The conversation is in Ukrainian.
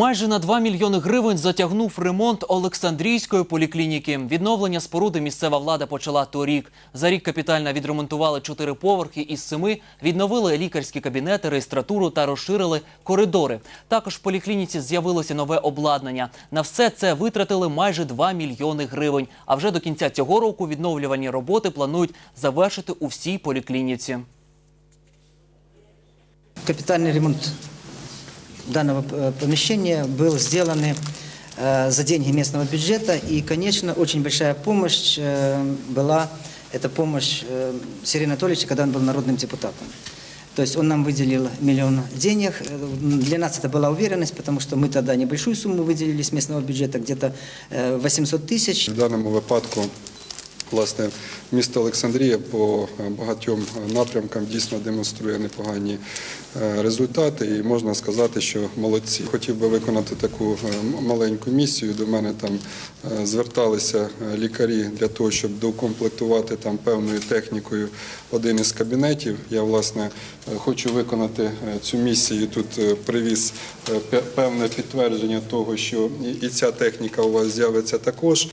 Майже на 2 мільйони гривень затягнув ремонт Олександрійської поліклініки. Відновлення споруди місцева влада почала торік. За рік капітально відремонтували чотири поверхи із семи, відновили лікарські кабінети, реєстратуру та розширили коридори. Також в поліклініці з'явилося нове обладнання. На все це витратили майже 2 мільйони гривень. А вже до кінця цього року відновлювані роботи планують завершити у всій поліклініці. Капитальный ремонт данного э, помещения был сделан э, за деньги местного бюджета. И, конечно, очень большая помощь э, была, это помощь э, Сергея Анатольевича, когда он был народным депутатом. То есть он нам выделил миллион денег. Э, Для нас это была уверенность, потому что мы тогда небольшую сумму выделили с местного бюджета, где-то э, 800 тысяч. В даному випадку власне місто Олександрія по е, багатьом напрямкам дійсно демонструє непогані е, результати, і можна сказати, що молодці. Хотів би виконати таку е, маленьку місію. До мене там е, зверталися е, лікарі для того, щоб доукомплектувати там певною технікою один із кабінетів. Я власне е, хочу виконати е, цю місію. Тут е, привіз е, певне підтвердження того, що і ця техніка у вас з'явиться також.